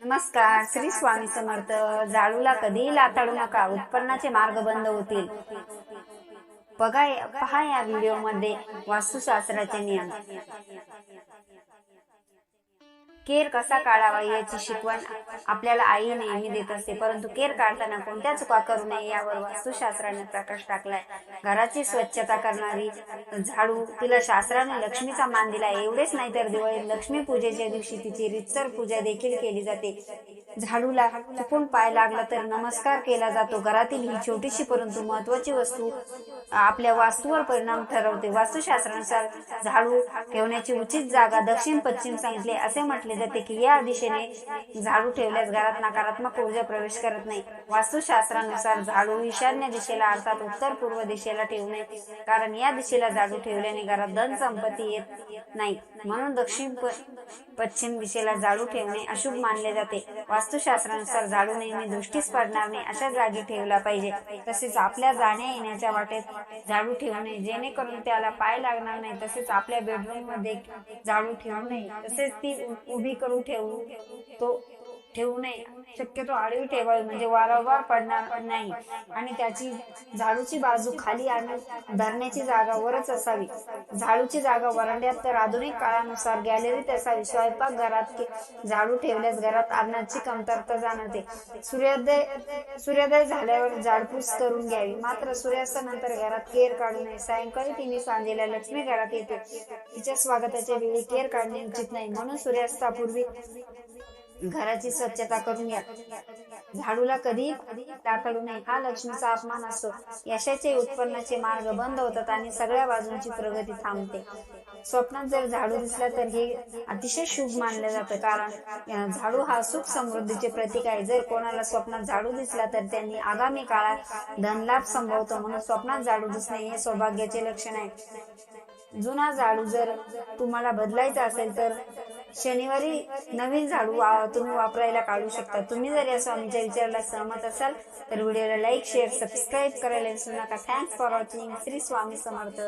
नमस्कार श्री स्वामी समर्थ. जाळूला कधीही लाताडू नका उत्पन्नाचे मार्ग बंद होतील. बघा पहा या व्हिडिओमध्ये वास्तुशास्त्राचे नियम. केर कसा काढावा याची शिकवण आपल्याला आई नेहमी देत असते. परंतु केर काढताना कोणत्या चुका करू नये यावर वास्तुशास्त्राने प्रकाश टाकलाय. घराची स्वच्छता करणारी झाडू तिला शास्त्राने लक्ष्मीचा मान दिला. एवढेच नाही तर दिवाळीत लक्ष्मी पूजेच्या दिवशी तिची रितसर पूजा देखील केली जाते. झाडूला चुकून पाय लागला तर नमस्कार केला जातो. घरातील ही छोटीशी परंतु महत्वाची वस्तू आपल्या वास्तूवर परिणाम ठरवते. वास्तुशास्त्रानुसार झाडू ठेवण्याची उचित जागा दक्षिण पश्चिम सांगितले. असे म्हटले जाते की या दिशेने झाडू ठेवल्यास घरात नकारात्मक ऊर्जा प्रवेश करत नाही. वास्तुशास्त्रानुसार झाडू ईशान्य दिशेला अर्थात उत्तर पूर्व दिशेला ठेवू नये कारण या दिशेला झाडू ठेवल्याने घरात धन संपत्ती येत नाही. म्हणून दक्षिण पश्चिम दिशेला झाडू ठेवणे अशुभ मानले जाते. वास्तुशास्त्रानुसार झाडू नेहमी दृष्टीस पडणार नाही अशा जागी ठेवला पाहिजे. तसेच आपल्या जाण्या येण्याच्या वाटेत झाडू ठेवणे जेणेकरून त्याला पाय लागणार नाही. तसेच आपल्या बेडरूममध्ये झाडू ठेवणे तसेच ती उभी करून ठेवू तो ठेवू नये. शक्यतो आडवी ठेवावी म्हणजे वारंवार पडणार नाही. आणि त्याची झाडूची बाजू खाली आणि धरण्याची जागा वरच असावी. झाडूची जागा वरांड्यात तर आधुनिक काळानुसार गॅलरीत असावी. स्वयंपाक घरात झाडू ठेवल्यास घरात अन्नाची कमतरता जाणवते. सूर्योदय सूर्योदय झाल्यावर झाडपूस करून घ्यावी. मात्र सूर्यास्तानंतर घरात केर काढू नये. सायंकाळी तिने सांजेला लक्ष्मी घरात येते. तिच्या स्वागताच्या वेळी केर काढणे उचित नाही. म्हणून सूर्यास्तापूर्वी घराची स्वच्छता करून घ्या. झाडूला कधी टाकळू नये हा लक्ष्मीचा अपमान असतो. यशाचे उत्पन्नाचे मार्ग बंद होतात आणि सगळ्या बाजूंची प्रगती थांबते. स्वप्नात जर झाडू दिसला तर हे अतिशय शुभ मानलं जातं. कारण झाडू हा सुख समृद्धीचे प्रतीक आहे. जर कोणाला स्वप्नात झाडू दिसला तर त्यांनी आगामी काळात धनलाभ संभवतो. म्हणून स्वप्नात झाडू दिसणे हे सौभाग्याचे लक्षण आहे. जुना झाडू जर तुम्हाला बदलायचा असेल तर शनिवारी नवीन झाडू तुम्ही वापरायला काढू शकता. तुम्ही जर असं आमच्या विचाराला सहमत असाल तर व्हिडिओला लाईक शेअर सबस्क्राईब करायला विसरू नका. Thanks for watching Shri Swami Samarth.